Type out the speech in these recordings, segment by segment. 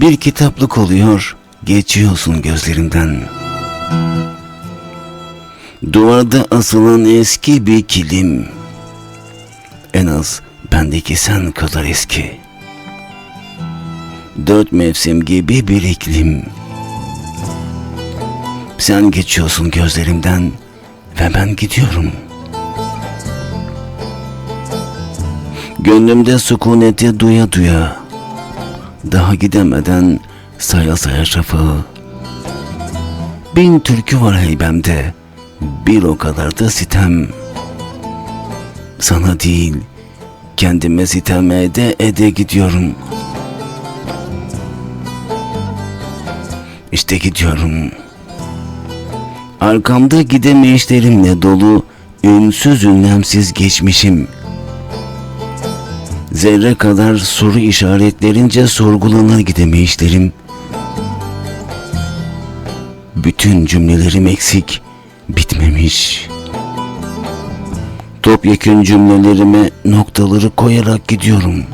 Bir kitaplık oluyor, geçiyorsun gözlerimden. Duvarda asılan eski bir kilim. En az bendeki sen kadar eski. Dört mevsim gibi bir iklim. Sen geçiyorsun gözlerimden ve ben gidiyorum. Gönlümde sükuneti duya duya. Daha gidemeden saya saya şafağı. Bin türkü var heybemde. Bir o kadar da sitem. Sana değil, kendime sitem ede ede gidiyorum. İşte gidiyorum. Arkamda gidemeyişlerimle dolu, ünsüz ünlemsiz geçmişim. Zerre kadar soru işaretlerince sorgulanır gidemeyişlerim. Bütün cümlelerim eksik, bitmemiş. Topyekün cümlelerime noktaları koyarak gidiyorum.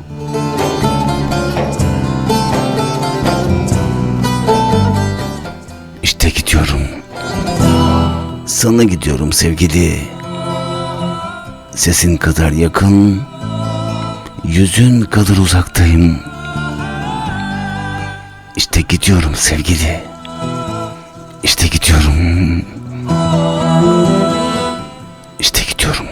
İşte gidiyorum. Sana gidiyorum sevgili. Sesin kadar yakın, yüzün kadar uzaktayım. İşte gidiyorum sevgili. İşte gidiyorum. İşte gidiyorum.